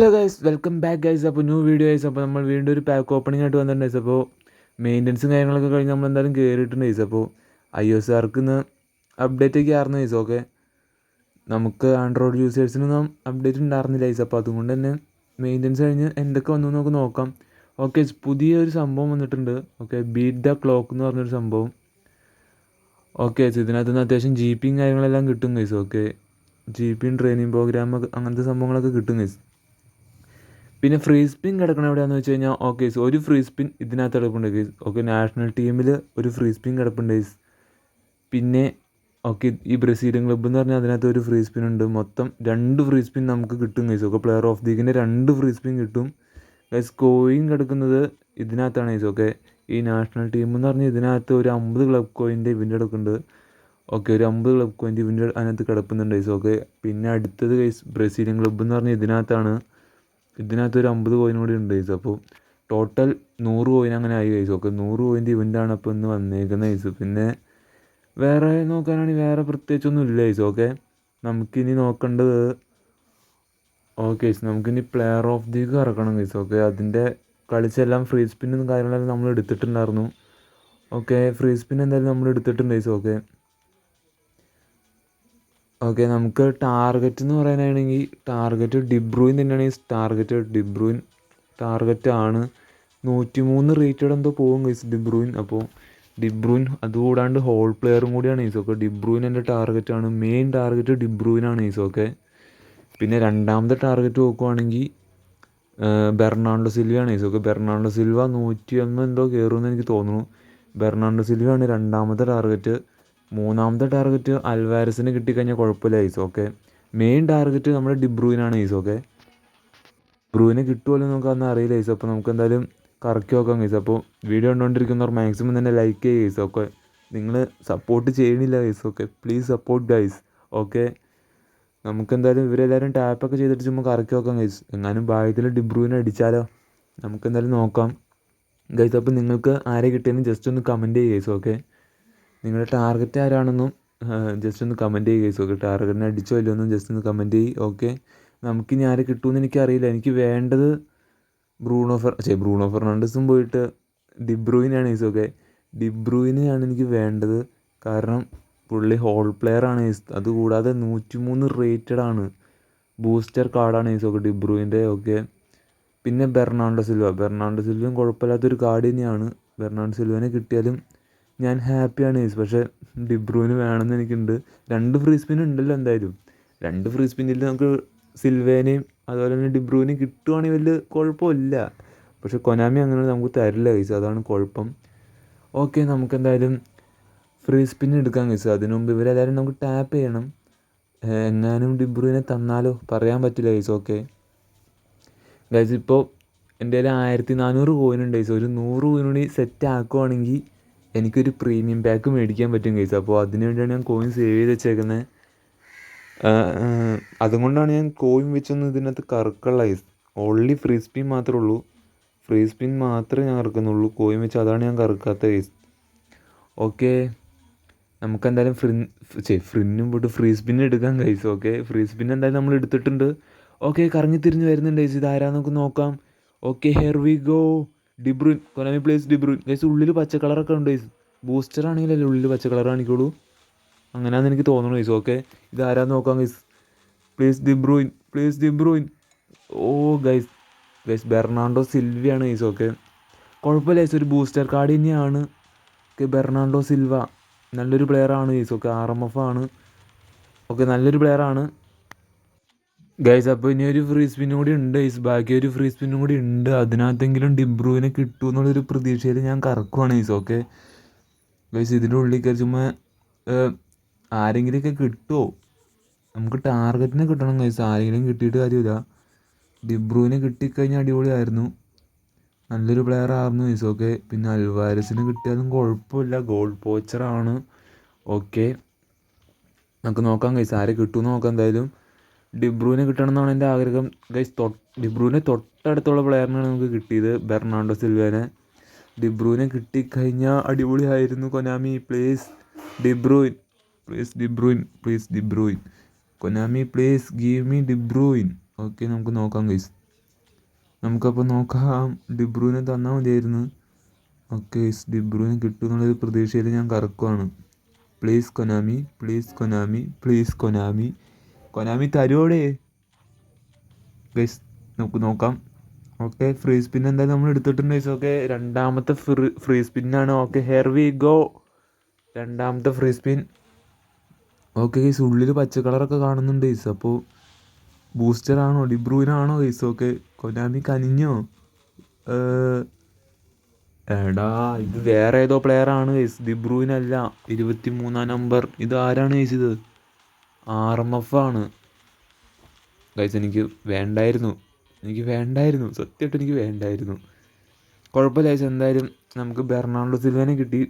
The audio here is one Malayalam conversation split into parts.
Hello guys welcome back guys അപ്പോൾ ന്യൂ വീഡിയോ ഗൈസ് അപ്പോൾ നമ്മൾ വീണ്ടും ഒരു പാക്ക് ഓപ്പണിംഗ് ആയിട്ട് വന്നിട്ടുണ്ട് ഗൈസ് അപ്പോൾ മെയിന്റനൻസും കാര്യങ്ങളൊക്കെ കഴിഞ്ഞ് നമ്മൾ എന്തായാലും കയറിയിട്ടുണ്ട് ഗൈസ് അപ്പോൾ ഐ ഒ ആർക്ക് ഇന്ന് അപ്ഡേറ്റ് ഒക്കെ ആയിരുന്നു ഗൈസ് ഓക്കെ നമുക്ക് ആൻഡ്രോയിഡ് യൂസേഴ്സിനൊന്നും അപ്ഡേറ്റ് ഉണ്ടായിരുന്നില്ല ഗൈസ് അപ്പോൾ അതുകൊണ്ട് തന്നെ മെയിന്റനൻസ് കഴിഞ്ഞ് എന്തൊക്കെ വന്നു നമുക്ക് നോക്കാം. ഓക്കെ പുതിയൊരു സംഭവം വന്നിട്ടുണ്ട്. ഓക്കെ ബീറ്റ് ദ ക്ലോക്ക് എന്ന് പറഞ്ഞൊരു സംഭവം. ഓക്കെ ഇതിനകത്ത് നിന്ന് അത്യാവശ്യം ജി പിയും കാര്യങ്ങളെല്ലാം കിട്ടും ഗൈസ് ഓക്കെ ജി പിയും ട്രെയിനിങ് പ്രോഗ്രാം അങ്ങനത്തെ സംഭവങ്ങളൊക്കെ കിട്ടും ഗൈസ് പിന്നെ ഫ്രീ സ്പിൻ കിടക്കണ എവിടെയാണെന്ന് വെച്ച് കഴിഞ്ഞാൽ ഓക്കെ ഒരു ഫ്രീ സ്പിൻ ഇതിനകത്ത് കിടപ്പുണ്ട് ഗൈസ് ഓക്കെ നാഷണൽ ടീമിൽ ഒരു ഫ്രീ സ്പിൻ കിടപ്പുണ്ട് ഗൈസ് പിന്നെ ഓക്കെ ഈ ബ്രസീലിയൻ ക്ലബ്ബ് എന്ന് പറഞ്ഞാൽ അതിനകത്ത് ഒരു ഫ്രീ സ്പിൻ ഉണ്ട്. മൊത്തം രണ്ട് ഫ്രീ സ്പിൻ നമുക്ക് കിട്ടും guys okay player of the ഗിന്റെ രണ്ട് ഫ്രീ സ്പിൻ കിട്ടും. ഗൈസ് കോയിൻ കിടക്കുന്നത് ഇതിനകത്താണ് ഗൈസ് ഓക്കെ ഈ നാഷണൽ ടീം എന്ന് പറഞ്ഞാൽ ഇതിനകത്ത് ഒരു അമ്പത് ക്ലബ് കോയിന്റെ ഇവന്റ് കിടക്കുന്നുണ്ട്. ഓക്കെ ഒരു അമ്പത് ക്ലബ് കോയിന്റെ ഇവന്റ് അതിനകത്ത് കിടക്കുന്നുണ്ട് ഗൈസ് ഓക്കെ പിന്നെ അടുത്തത് ഗൈസ് ബ്രസീലിയൻ ക്ലബ്ബ് എന്ന് പറഞ്ഞാൽ ഇതിനകത്താണ് ഇതിനകത്ത് ഒരു അമ്പത് കോയിൻ കൂടി ഉണ്ട് ഗൈസ് അപ്പോൾ ടോട്ടൽ നൂറ് കോയിൻ അങ്ങനെ ആയി ഗൈസ് ഓക്കെ നൂറ് കോയിന്റെ ഇവന്റാണ് അപ്പോൾ ഇന്ന് വന്നേക്കുന്നത് ഗൈസ് പിന്നെ വേറെ നോക്കാനാണെങ്കിൽ വേറെ പ്രത്യേകിച്ചൊന്നും ഇല്ല ഗൈസ് ഓക്കെ നമുക്കിനി നോക്കേണ്ടത് ഓക്കെ ഗൈസ് നമുക്കിനി പ്ലെയർ ഓഫ് ദി ഇറക്കണം ഗൈസ് ഓക്കെ അതിന്റെ കളിച്ചെല്ലാം ഫ്രീ സ്പിന്നും കാര്യങ്ങളെല്ലാം നമ്മൾ എടുത്തിട്ടുണ്ടായിരുന്നു. ഓക്കെ ഫ്രീ സ്പിൻ എന്തായാലും നമ്മൾ എടുത്തിട്ടുണ്ട് ഗൈസ് ഓക്കെ ഓക്കെ നമുക്ക് ടാർഗറ്റ് എന്ന് പറയാനാണെങ്കിൽ ടാർഗറ്റ് ഡിബ്രൂയിൻ തന്നെയാണ്. ടാർഗറ്റ് ഡിബ്രൂയിൻ ടാർഗറ്റ് ആണ്. നൂറ്റി മൂന്ന് റേറ്റഡ് എന്തോ പോകും ഗൈസ് ഡിബ്രൂയിൻ. അപ്പോൾ ഡിബ്രൂയിൻ അതുകൂടാണ്ട് ഹോൾ പ്ലെയറും കൂടിയാണ് ഈസ് ഓക്കെ ഡിബ്രൂയിൻ എന്റെ ടാർഗറ്റ് ആണ്. മെയിൻ ടാർഗറ്റ് ഡിബ്രൂയിനാണ് ഈസ് ഓക്കെ. പിന്നെ രണ്ടാമത്തെ ടാർഗറ്റ് നോക്കുവാണെങ്കിൽ ബെർണാണ്ടോ സിൽവയാണ് ഈസ് ഓക്കെ. ബെർണാണ്ടോ സിൽവ നൂറ്റി ഒന്ന് എന്തോ കയറുമെന്ന് എനിക്ക് തോന്നുന്നു. ബെർണാണ്ടോ സിൽവയാണ് രണ്ടാമത്തെ ടാർഗറ്റ്. മൂന്നാമത്തെ ടാർഗറ്റ് അൽവാരസിന് കിട്ടിക്കഴിഞ്ഞാൽ കുഴപ്പമില്ല ഈസ് ഓക്കെ മെയിൻ ടാർഗറ്റ് നമ്മുടെ ഡിബ്രൂവിനാണ് ഈസ് ഓക്കെ ഡിബ്രൂയിനെ കിട്ടുമല്ലോ നമുക്ക് അന്ന് അറിയില്ല ഈസ്. അപ്പോൾ നമുക്ക് എന്തായാലും കറക്കി നോക്കാം ഗൈസ് അപ്പോൾ വീഡിയോ കണ്ടുകൊണ്ടിരിക്കുന്നവർ മാക്സിമം തന്നെ ലൈക്ക് ചെയ്യുക ഗൈസ് ഓക്കെ നിങ്ങൾ സപ്പോർട്ട് ചെയ്യണില്ല guys okay please support guys okay നമുക്ക് എന്തായാലും ഇവരെല്ലാവരും ടാപ്പൊക്കെ ചെയ്തിട്ട് ചുമ്മാ കറക്കി നോക്കാം ഗൈസ് എങ്ങാനും ഭാഗ്യത്തിൽ ഡിബ്രൂവിനെ അടിച്ചാലോ? നമുക്ക് എന്തായാലും നോക്കാം. ഗൈസ് അപ്പോൾ നിങ്ങൾക്ക് ആരെ കിട്ടിയെന്ന് ജസ്റ്റ് ഒന്ന് കമന്റ് ചെയ്യുക ഗൈസ് ഓക്കെ നിങ്ങളുടെ ടാർഗറ്റ് ആരാണെന്നും ജസ്റ്റ് ഒന്ന് കമന്റ് ചെയ്യുക ഗൈസ് ഓക്കെ ടാർഗറ്റിനെ അടിച്ചോ ഇല്ലയോ എന്നും ജസ്റ്റ് ഒന്ന് കമന്റ് ചെയ്യും. ഓക്കെ നമുക്കിനി ആരെ കിട്ടുമെന്ന് എനിക്കറിയില്ല. എനിക്ക് വേണ്ടത് ബ്രൂണോ ഫെർ ചേ ബ്രൂണോ ഫെർണാണ്ടസും പോയിട്ട് ഡിബ്രൂയിനാണ് ഈസ് ഓക്കെ ഡിബ്രൂയിനെയാണ് എനിക്ക് വേണ്ടത്. കാരണം പുള്ളി ഹോൾ പ്ലെയർ ആണ് ഈസ് അതുകൂടാതെ നൂറ്റി മൂന്ന് റേറ്റഡ് ആണ് ബൂസ്റ്റർ കാർഡാണ് ഈസ് ഓക്കെ ഡിബ്രൂയിന്റെ ഓക്കെ പിന്നെ ബെർണാണ്ടോ സിൽവ. ബെർണാണ്ടോ സിൽവയും കുഴപ്പമില്ലാത്തൊരു കാർഡ് തന്നെയാണ്. ബെർണാണ്ടോ സിൽവനെ കിട്ടിയാലും ഞാൻ ഹാപ്പിയാണ് ഈസ് പക്ഷേ ഡിബ്രൂവിന് വേണമെന്ന് എനിക്കുണ്ട്. രണ്ട് ഫ്രീ സ്പിൻ ഉണ്ടല്ലോ എന്തായാലും. രണ്ട് ഫ്രീ സ്പിന്നിൽ നമുക്ക് സിൽവേനെയും അതുപോലെ തന്നെ ഡിബ്രൂവിനെയും കിട്ടുവാണെങ്കിൽ വലിയ കുഴപ്പമില്ല. പക്ഷെ കൊനാമി അങ്ങനെ നമുക്ക് തരില്ല കൈസ് അതാണ് കുഴപ്പം. ഓക്കെ നമുക്ക് എന്തായാലും ഫ്രീ സ്പിൻ എടുക്കാം കൈസ് അതിനു മുമ്പ് ഇവരെല്ലാവരും നമുക്ക് ടാപ്പ് ചെയ്യണം. എങ്ങാനും ഡിബ്രൂവിനെ തന്നാലോ? പറയാൻ പറ്റില്ല കൈസ് ഓക്കെ ഗൈസ് ഇപ്പോൾ എന്റെ കയ്യിൽ ആയിരത്തി നാനൂറ് കോയിൻ ഉണ്ട് ഗൈസ് ഒരു നൂറ് കോയിൻ കൂടി സെറ്റ് ആക്കുവാണെങ്കിൽ എനിക്കൊരു പ്രീമിയം ബാഗ് മേടിക്കാൻ പറ്റും ഗൈസ് അപ്പോൾ അതിന് വേണ്ടിയാണ് ഞാൻ കോയിൻ സേവ് ചെയ്ത് വെച്ചേക്കുന്നത് അതുകൊണ്ടാണ് ഞാൻ കോയിൻ വെച്ചൊന്നും ഇതിനകത്ത് കറക്കുള്ള ഗൈസ് ഓൺലി ഫ്രീ സ്പിൻ മാത്രമേ ഉള്ളൂ. ഫ്രീ സ്പിൻ മാത്രമേ ഞാൻ കറക്കുന്നുള്ളൂ. കോയിൻ വെച്ച് അതാണ് ഞാൻ കറക്കാത്ത ഗൈസ് ഓക്കെ നമുക്കെന്തായാലും എന്തായാലും ഫ്രി ചേ ഫ്രിന്നും പോയിട്ട് ഫ്രീ സ്പിൻ എടുക്കാം കൈസ് ഓക്കെ ഫ്രീ സ്പിൻ എന്തായാലും നമ്മൾ എടുത്തിട്ടുണ്ട്. ഓക്കെ കറങ്ങി തിരിഞ്ഞ് വരുന്നുണ്ട് ഗൈസ് ഇതാരാന്നൊക്കെ നോക്കാം. Okay here we go De Bruyne Konami plays De Bruyne guys ഉള്ളിൽ പച്ച കളറൊക്കെ ഉണ്ട് ഗൈസ് ബൂസ്റ്റർ ആണെങ്കിലല്ലേ ഉള്ളിൽ പച്ച കളർ കാണിക്കുള്ളൂ? അങ്ങനെയാണെന്ന് എനിക്ക് തോന്നുന്നു ഗൈസ് ഓക്കെ ഇതാരാ ആരാന്ന് നോക്കാം guys please De Bruyne please De Bruyne oh guys guys Bernardo സിൽവിയാണ് guys okay കുഴപ്പമില്ല ഗൈസ് ഒരു ബൂസ്റ്റർ കാർഡ് തന്നെയാണ്. ഓക്കെ ബെർണാണ്ടോ സിൽവ നല്ലൊരു പ്ലെയർ ആണ് guys okay R M F ആണ്. ഓക്കെ നല്ലൊരു പ്ലെയർ ആണ്. ഗൈസ് അപ്പോൾ ഇനി ഒരു ഫ്രീ സ്പിൻ കൂടി ഉണ്ട് ഗൈസ് ബാക്കി ഒരു ഫ്രീ സ്പിൻ കൂടി ഉണ്ട്. അതിനകത്തെങ്കിലും ഡിബ്രൂവിനെ കിട്ടും എന്നുള്ളൊരു പ്രതീക്ഷയിൽ ഞാൻ കറക്കുവാണ് ഗൈസ് ഓക്കെ ഗൈസ് ഇതിന്റെ ഉള്ളിൽ കയറി ചുമ്മാ ആരെങ്കിലുമൊക്കെ കിട്ടുമോ നമുക്ക് ടാർഗറ്റിനെ കിട്ടണം ഗൈസ് ആരെങ്കിലും കിട്ടിയിട്ട് കാര്യമില്ല. ഡിബ്രൂവിനെ കിട്ടിക്കഴിഞ്ഞാൽ അടിപൊളിയായിരുന്നു. നല്ലൊരു പ്ലെയർ ആയിരുന്നു ഗൈസ് ഓക്കെ പിന്നെ അൽവാരസിന് കിട്ടിയാലും കുഴപ്പമില്ല. ഗോൾ പോച്ചറാണ് ഓക്കെ നമുക്ക് നോക്കാം ഗൈസ് ആരെ കിട്ടുമെന്ന് നോക്കാം എന്തായാലും. ഡിബ്രൂവിനെ കിട്ടണം എന്നാണ് എന്റെ ആഗ്രഹം. ഗൈസ് തൊ ഡിബ്രൂവിനെ തൊട്ടടുത്തുള്ള പ്ലെയറിനാണ് നമുക്ക് കിട്ടിയത്. ബെർണാണ്ടോ സിൽവേനെ. ഡിബ്രൂവിനെ കിട്ടിക്കഴിഞ്ഞാൽ അടിപൊളിയായിരുന്നു Konami. Please De Bruyne please De Bruyne please De Bruyne Konami please give me De Bruyne okay നമുക്ക് നോക്കാം ഗൈസ് നമുക്കപ്പോൾ നോക്കാം. ഡിബ്രൂവിനെ തന്നാൽ മതിയായിരുന്നു. ഓക്കെ ഗൈസ് ഡിബ്രൂവിനെ കിട്ടും എന്നുള്ളൊരു പ്രതീക്ഷയിൽ ഞാൻ കറക്കുവാണ്. Please Konami. Please Konami. Please Konami. Konami തരുവോടേ? Guys നമുക്ക് നോക്കാം. ഓക്കെ ഫ്രീ സ്പിൻ എന്തായാലും നമ്മൾ എടുത്തിട്ടുണ്ട് ഗൈസ്. ഓക്കെ രണ്ടാമത്തെ ഫ്രീ ഫ്രീ സ്പിന്നാണ് ഓക്കെ ഹെയർ വി ഗോ രണ്ടാമത്തെ ഫ്രീ സ്പിൻ ഓക്കെ ഗൈസ് ഉള്ളിൽ പച്ച കളറൊക്കെ കാണുന്നുണ്ട് ഗൈസ്. അപ്പോൾ ബൂസ്റ്ററാണോ ഡിബ്രൂവിനാണോ ഗൈസ്? ഓക്കെ കൊനാമി കനിഞ്ഞോ? എടാ ഇത് വേറെ ഏതോ പ്ലെയർ ആണ് ഗൈസ്. ഡിബ്രൂവിനല്ല ഇരുപത്തി മൂന്നാം നമ്പർ ഇത് ആരാണ് ഗൈസ് ഇത്? ആർ എം എഫ് ആണ്. ഗൈസ് എനിക്ക് വേണ്ടായിരുന്നു. എനിക്ക് വേണ്ടായിരുന്നു. സത്യമായിട്ട് എനിക്ക് വേണ്ടായിരുന്നു. കുഴപ്പമില്ല ഗൈസ് എന്തായാലും നമുക്ക് ബെർണാണ്ടോ സിൽവനെ കിട്ടി.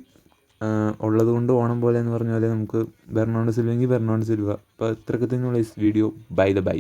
ഉള്ളത് കൊണ്ട് ഓണം പോലെ എന്ന് പറഞ്ഞ പോലെ നമുക്ക് ബെർണാണ്ടോ സിൽവെങ്കിൽ ബെർണാണ്ടോ സിൽവ. അപ്പോൾ ഇത്രയൊക്കെ തന്നെയുള്ള വീഡിയോ ബൈ ദ ബൈ